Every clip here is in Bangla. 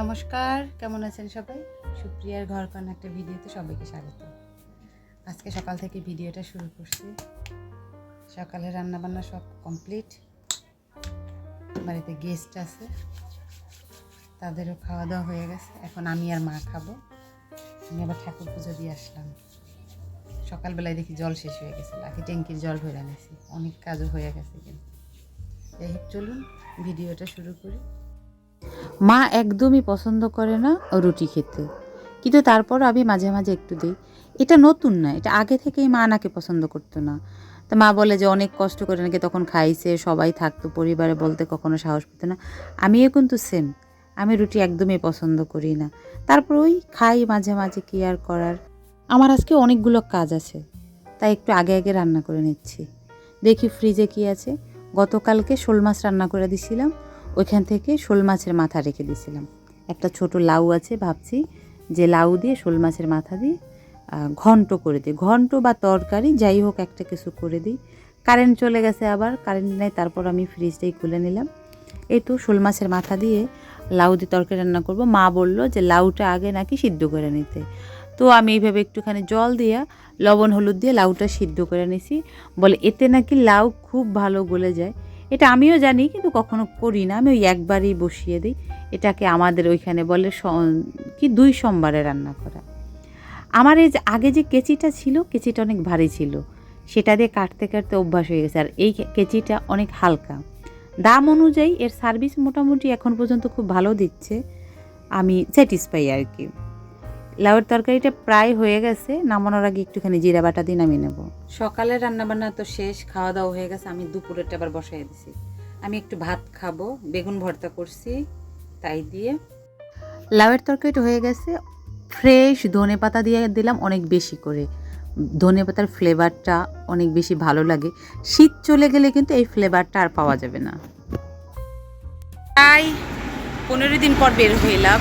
নমস্কার, কেমন আছেন সবাই? সুপ্রিয়ার ঘর কর্ণ একটা ভিডিওতে সবাইকে স্বাগত। আজকে সকাল থেকে ভিডিওটা শুরু করছি। সকালে রান্না বান্না সব কমপ্লিট বাড়িতে গেস্ট আছে। তাদেরও খাওয়া দাওয়া হয়ে গেছে। এখন আমি আর মা খাব। আমি আবার ঠাকুর পুজো দিয়ে আসলাম। সকালবেলায় দেখি জল শেষ হয়ে গেছে। লাকি ট্যাঙ্কির জল ভরে আনেছি অনেক কাজও হয়ে গেছে কিন্তু। যাই হোক, চলুন ভিডিওটা শুরু করি। মা একদমই পছন্দ করে না রুটি খেতে। কিন্তু তারপর আমি মাঝে মাঝে একটু দিই। এটা নতুন না, এটা আগে থেকেই মা নাকি পছন্দ করতো না। তো মা বলে যে, অনেক কষ্ট করে নাকি তখন খাইছে, সবাই থাকতো, পরিবারে বলতে কখনো সাহস পেত না। আমিও কিন্তু সেম আমি রুটি একদমই পছন্দ করি না। তারপর ওই খাই মাঝে মাঝে কি আর করার। আমার আজকে অনেকগুলো কাজ আছে, তাই একটু আগে আগে রান্না করে নিচ্ছি। দেখি ফ্রিজে কি আছে। গতকালকে শোল মাছ রান্না করে দিছিলাম ওইখান থেকে শোল মাছের মাথা রেখে দিয়েছিলাম। একটা ছোট লাউ আছে, ভাবছি যে লাউ দিয়ে শোল মাছের মাথা দিয়ে ঘন্ট করে দিই। ঘন্ট বা তরকারি, যাই হোক একটা কিছু করে দিই। কারেন্ট চলে গেছে আবার, কারেন্ট নেই, তারপর আমি ফ্রিজটাই খুলে নিলাম। এই তো শোল মাছের মাথা দিয়ে লাউ দিয়ে তরকারি রান্না করব। মা বলল যে লাউটা আগে নাকি সিদ্ধ করে নিতে। তো আমি এইভাবে একটুখানি জল দিয়া, লবণ, হলুদ দিয়ে লাউটা সিদ্ধ করে নিছি। বলে, এতে নাকি লাউ খুব ভালো গলে যায়। এটা আমিও জানি, কিন্তু কখনো করি না। আমি ওই একবারই বসিয়ে দিই। এটাকে আমাদের ওইখানে বলে কি দুই সোমবারে রান্না করা। আমার এই আগে যে কেচিটা ছিল, কেচিটা অনেক ভারী ছিল। সেটা দিয়ে কাটতে কাটতে অভ্যাস হয়ে গেছে। আর এই কেচিটা অনেক হালকা। দাম অনুযায়ী এর সার্ভিস মোটামুটি এখন পর্যন্ত খুব ভালো দিচ্ছে। আমি স্যাটিসফাই আর কি। লাউয়ের তরকারিটা প্রায় হয়ে গেছে নামানোর আগে একটুখানি জিরা বাটা দিয়ে নামিয়ে নেব। সকালের রান্নাবান্না তো শেষ খাওয়া দাওয়া হয়ে গেছে আমি দুপুরেরটা আবার বসাই দিছি। আমি একটু ভাত খাব বেগুন ভর্তা করছি তাই দিয়ে। লাউয়ের তরকারিটা হয়ে গেছে ফ্রেশ ধনে পাতা দিয়ে দিলাম অনেক বেশি করে। ধনে পাতার ফ্লেভারটা অনেক বেশি ভালো লাগে। শীত চলে গেলে কিন্তু এই ফ্লেভারটা আর পাওয়া যাবে না। তাই পনেরো দিন পর বের হইলাম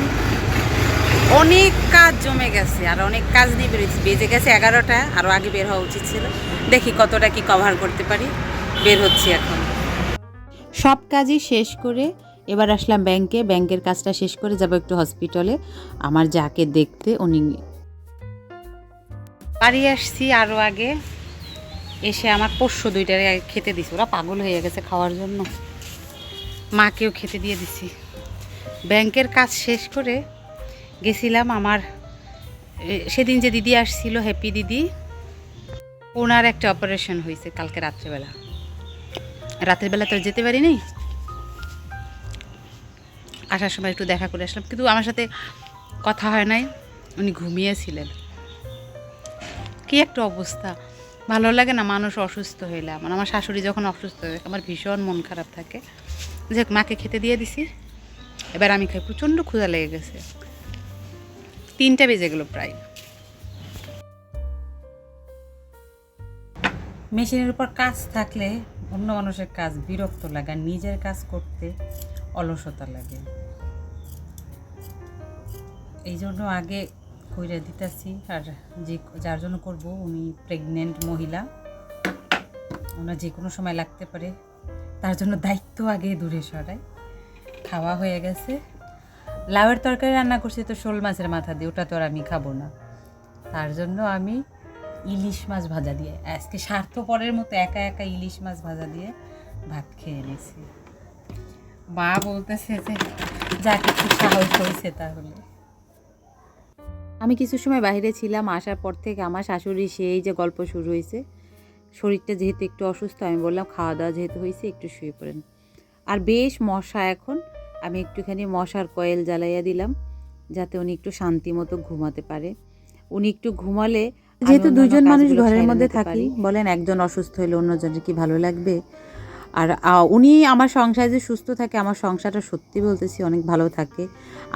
অনেক কাজ জমে গেছে আর অনেক কাজ নিয়ে বেরিয়েছি। বেজে গেছে এগারোটা আরও আগে বের হওয়া উচিত ছিল। দেখি কতটা কি কভার করতে পারি। বের হচ্ছি এখন। সব কাজই শেষ করে এবার আসলাম ব্যাংকে ব্যাংকের কাজটা শেষ করে যাব একটু হসপিটালে আমার যাকে দেখতে উনি বাড়ি আসছি আরও আগে। এসে আমার পোষ্য দুইটা খেতে দিছি। ওরা পাগল হয়ে গেছে খাওয়ার জন্য। মাকেও খেতে দিয়ে দিছি। ব্যাংকের কাজ শেষ করে গেছিলাম আমার সেদিন যে দিদি আসছিল হ্যাপি দিদি, ওনার একটা অপারেশন হয়েছে কালকে রাত্রেবেলা। রাতের বেলা তো যেতে পারি নাই আসার সময় একটু দেখা করে আসলাম, কিন্তু আমার সাথে কথা হয় নাই, উনি ঘুমিয়েছিলেন। কি একটা অবস্থা। ভালো লাগে না মানুষ অসুস্থ হইলে আমার আমার শাশুড়ি যখন অসুস্থ হয়ে, আমার ভীষণ মন খারাপ থাকে। যে মাকে খেতে দিয়ে দিছি। এবার আমি খাই, প্রচণ্ড ক্ষুধা লেগে গেছে। তিনটা বেজে গেল প্রায়। মেশিনের উপর কাজ থাকলে অন্য মানুষের কাজ বিরক্ত লাগে আর নিজের কাজ করতে অলসতা লাগে। এই জন্য আগে কইরা দিতেছি, আর যে যার জন্য করব উনি প্রেগনেন্ট মহিলা। ওনার যে কোনো সময় লাগতে পারে, তার জন্য দায়িত্ব আগে দূরে সরাই। খাওয়া হয়ে গেছে। লাউয়ের তরকারি রান্না করছি তো শোল মাছের মাথা দিয়ে, ওটা তো আর আমি খাব না। তার জন্য আমি ইলিশ মাছ ভাজা দিয়ে, আজকে স্বার্থপরের মতো একা একা ইলিশ মাছ ভাজা দিয়ে ভাত খেয়ে নিয়েছি। মা বলতেছে যে, যা কিছু সাহস হয়েছে তাহলে। আমি কিছু সময় বাইরে ছিলাম, আসার পর থেকে আমার শাশুড়ি সেই যে গল্প শুরু হয়েছে, শরীরটা যেহেতু একটু অসুস্থ, আমি বললাম খাওয়া দাওয়া যেহেতু হয়েছে, একটু শুয়ে পড়েন। আর বেশ মশা এখন আমি একটুখানি মশার কয়েল জ্বালাইয়া দিলাম যাতে উনি একটু শান্তি মতো ঘুমাতে পারে। উনি একটু ঘুমালে যেহেতু দুজন মানুষ ঘরের মধ্যে থাকি বলেন একজন অসুস্থ হলে অন্যজনের কি ভালো লাগবে? আর উনি আমার সংসারে যে সুস্থ থাকে আমার সংসারটা সত্যি বলতেছি অনেক ভালো থাকে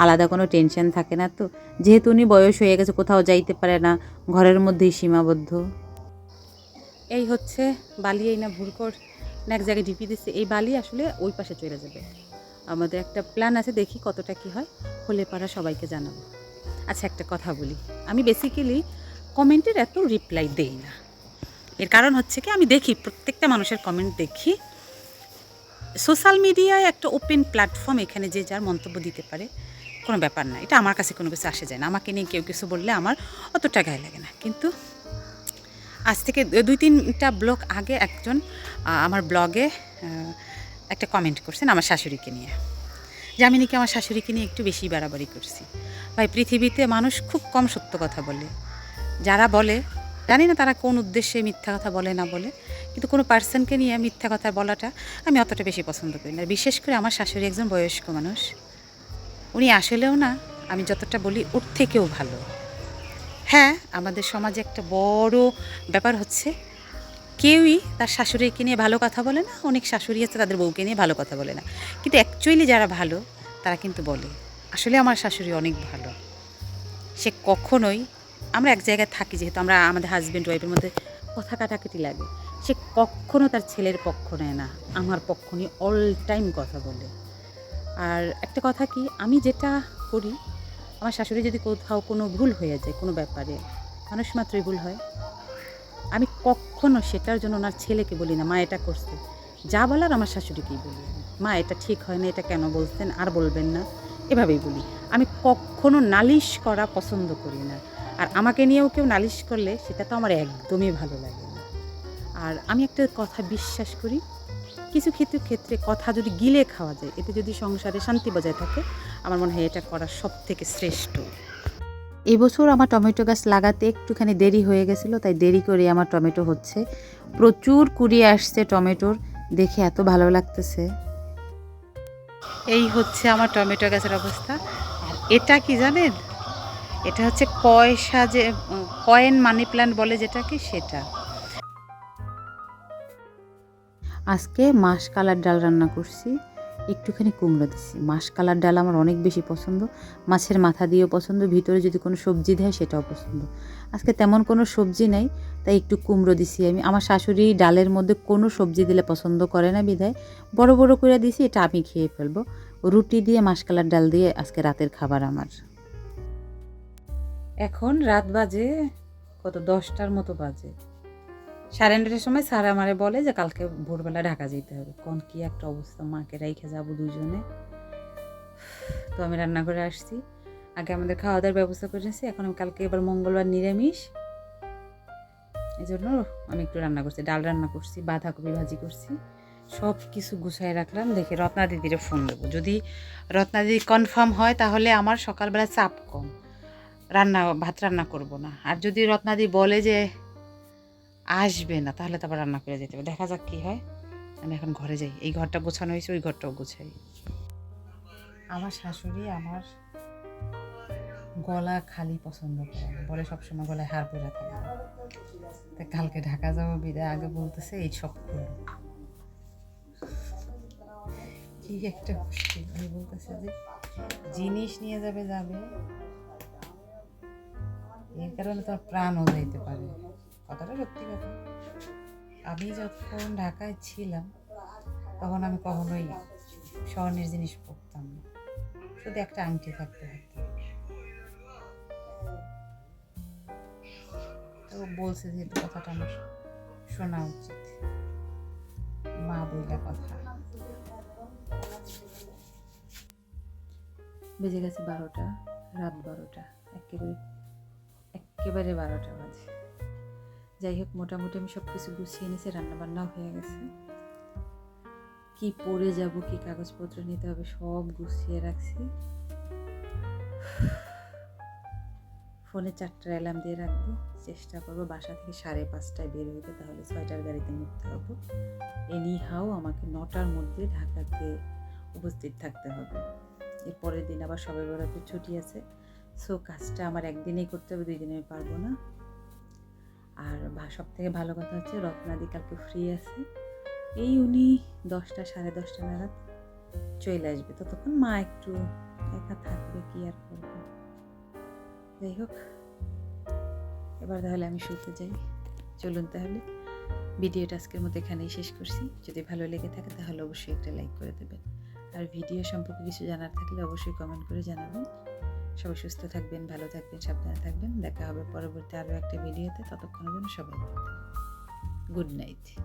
আলাদা কোনো টেনশন থাকে না তো। যেহেতু উনি বয়স হয়ে গেছে কোথাও যাইতে পারে না ঘরের মধ্যেই সীমাবদ্ধ। এই হচ্ছে বালি এই না ভুরকর না এক জায়গায় ঢিপি দিচ্ছে এই বালি আসলে ওই পাশে চলে যাবে। আমাদের একটা প্ল্যান আছে, দেখি কতটা কি হয়। হলে পারা সবাইকে জানাব। আচ্ছা একটা কথা বলি। আমি বেসিক্যালি কমেন্টের এত রিপ্লাই দেই না। এর কারণ হচ্ছে কি, আমি দেখি, প্রত্যেকটা মানুষের কমেন্ট দেখি। সোশ্যাল মিডিয়ায় একটা ওপেন প্ল্যাটফর্ম এখানে যে যার মন্তব্য দিতে পারে, কোনো ব্যাপার না। এটা আমার কাছে কোনো কিছু আসে যায় না। আমাকে নিয়ে কেউ কিছু বললে আমার অতটা গায়ে লাগে না। কিন্তু আজ থেকে দুই তিনটা ব্লগ আগে একজন আমার ব্লগে একটা কমেন্ট করছেন আমার শাশুড়িকে নিয়ে। যে আমি নাকি আমার শাশুড়িকে নিয়ে একটু বেশি বাড়াবাড়ি করছি। ভাই, পৃথিবীতে মানুষ খুব কম সত্য কথা বলে। যারা বলে, জানি না তারা কোন উদ্দেশ্যে মিথ্যা কথা বলে না বলে, কিন্তু কোনো পার্সনকে নিয়ে মিথ্যা কথা বলাটা আমি অতটা বেশি পছন্দ করি না। বিশেষ করে আমার শাশুড়ি একজন বয়স্ক মানুষ। উনি আসলেও না, আমি যতটা বলি, ওর থেকেও ভালো। হ্যাঁ আমাদের সমাজে একটা বড় ব্যাপার হচ্ছে কেউই তার শাশুড়িকে নিয়ে ভালো কথা বলে না, অনেক শাশুড়ি আছে তাদের বউকে নিয়ে ভালো কথা বলে না। কিন্তু অ্যাকচুয়ালি যারা ভালো, তারা কিন্তু বলে, আসলে আমার শাশুড়ি অনেক ভালো। সে কখনোই, আমরা এক জায়গায় থাকি যেহেতু আমরা আমাদের হাজব্যান্ড ওয়াইফের মধ্যে কথা কাটাকাটি লাগে, সে কখনো তার ছেলের পক্ষ নেয় না, আমার পক্ষ নিয়ে অল টাইম কথা বলে। আর একটা কথা কি, আমি যেটা করি, আমার শাশুড়ি যদি কোথাও কোনো ভুল হয়ে যায়, কোনো ব্যাপারে, মানুষ মাত্রই ভুল হয়। কখনো সেটার জন্য ওনার ছেলেকে বলি না, মা, এটা করছে। যা বলার আমার শাশুড়িকেই বলি। মা, এটা ঠিক হয় না, এটা কেন বলছেন? আর বলবেন না। এভাবেই বলি। আমি কখনো নালিশ করা পছন্দ করি না। আর আমাকে নিয়েও কেউ নালিশ করলে সেটা তো আমার একদমই ভালো লাগে না। আর আমি একটা কথা বিশ্বাস করি, কিছু ক্ষেত্রে ক্ষেত্রে কথা যদি গিলে খাওয়া যায়, এতে যদি সংসারে শান্তি বজায় থাকে, আমার মনে হয় এটা করা সব থেকে শ্রেষ্ঠ। এবছর আমার টমেটো গাছ লাগাতে একটুখানি দেরি হয়ে গেছিল, তাই দেরি করে আমার টমেটো হচ্ছে। প্রচুর কুড়িয়ে আসছে টমেটোর, দেখে এত ভালো লাগতেছে। এই হচ্ছে আমার টমেটো গাছের অবস্থা। আর এটা কি জানেন? এটা হচ্ছে পয়সা যে কয়েন মানি প্ল্যান্ট বলে যেটা কি সেটা। আজকে মাস কালার ডাল রান্না করছি। একটুখানি কুমড়ো দিছি। মাস কালার ডাল আমার অনেক বেশি পছন্দ। মাছের মাথা দিয়েও পছন্দ। ভিতরে যদি কোনো সবজি দেয় সেটাও পছন্দ। আজকে তেমন কোনো সবজি নাই, তাই একটু কুমড়ো দিছি আমি। আমার শাশুড়ি ডালের মধ্যে কোনো সবজি দিলে পছন্দ করে না বিধায়। বড় বড় করে দিছি, এটা আমি খেয়ে ফেলব। রুটি দিয়ে মাসকালার ডাল দিয়ে আজকে রাতের খাবার আমার। এখন রাত বাজে কত? দশটার মতো বাজে। সাড়ে নটার সময় স্যার আমারে বলে যে কালকে ভোরবেলা ঢাকা যেতে হবে। কোন, কি একটা অবস্থা, মাকে রাইখে যাব দুজনে। তো আমি রান্না করে আসছি। আগে আমাদের খাওয়া দাওয়ার ব্যবস্থা করে নিয়েছি। এখন আমি কালকে এবার মঙ্গলবার নিরামিষ। এই জন্য আমি একটু রান্না করছি। ডাল রান্না করছি, বাঁধাকপি ভাজি করছি। সব কিছু গুছাই রাখলাম। দেখে রত্না দিদিরে ফোন দেবো। যদি রত্না দিদি কনফার্ম হয়, তাহলে আমার সকালবেলা চাপ কম। রান্না, ভাত রান্না করব না। আর যদি রত্নাদি বলে যে আসবে না, তাহলে তারপর রান্না করে যেতে হবে। দেখা যাক কি হয়। আমি এখন ঘরে যাই। এই ঘরটা গোছানো হয়েছে, ওই ঘরটাও গোছাই। আমার শাশুড়ি আমার গলা খালি পছন্দ করে। বলে সবসময় গলায় হার পরে থাকে তা কালকে ঢাকা যাব, বিদায় আগে বলতেছে, এই সব করল কি একটা মুশকিল। আমি বলতেছে যে, জিনিস নিয়ে যাবে যাবে, এর কারণে তোমার প্রাণও যাইতে পারে। কথাটা সত্যি কথা। আমি যখন ঢাকায় ছিলাম, তখন আমি কখনোই স্বর্ণের জিনিস পরতাম না। শুধু একটা আংটি থাকতে থাকতে তো বলছে যেহেতু কথাটা আমার শোনা উচিত। মা বইলা কথা। বেজে গেছে বারোটা, রাত বারোটা। একেবারে একেবারে বারোটা বাজে। যাই হোক, মোটামুটি আমি সব কিছু গুছিয়ে নিয়েছি, রান্নাবান্নাও হয়ে গেছে। কি পরে যাব, কি কাগজপত্র নিতে হবে, সব গুছিয়ে রাখছি। ফোনে চারটার অ্যালার্ম দিয়ে রাখব। চেষ্টা করব বাসা থেকে সাড়ে পাঁচটায় বের হইতে, তাহলে ছয়টার গাড়িতে উঠতে হব। এনি হাও আমাকে নটার মধ্যে ঢাকাতে উপস্থিত থাকতে হবে। এর পরের দিন আবার সবাই বেড়াতে ছুটি আছে। সো কাজটা আমার একদিনেই করতে হবে, দুই দিনে পারব না। আর সব থেকে ভালো কথা হচ্ছে রত্নাদি কালকে ফ্রি আছে। এই উনি দশটা, সাড়ে দশটা নাগাদ চলে আসবে। ততক্ষণ মা একটু একা থাকবে, কি আর করবে? যাই হোক, এবার তাহলে আমি শুতে যাই। চলুন তাহলে, ভিডিওটা আজকের মতো এখানেই শেষ করছি। যদি ভালো লেগে থাকে তাহলে অবশ্যই একটা লাইক করে দেবেন। আর ভিডিও সম্পর্কে কিছু জানার থাকলে অবশ্যই কমেন্ট করে জানাবেন। সবাই সুস্থ থাকবেন, ভালো থাকবেন, সাবধানে থাকবেন। দেখা হবে পরবর্তী আরও একটা ভিডিওতে। ততক্ষণের জন্য সবাই গুড নাইট।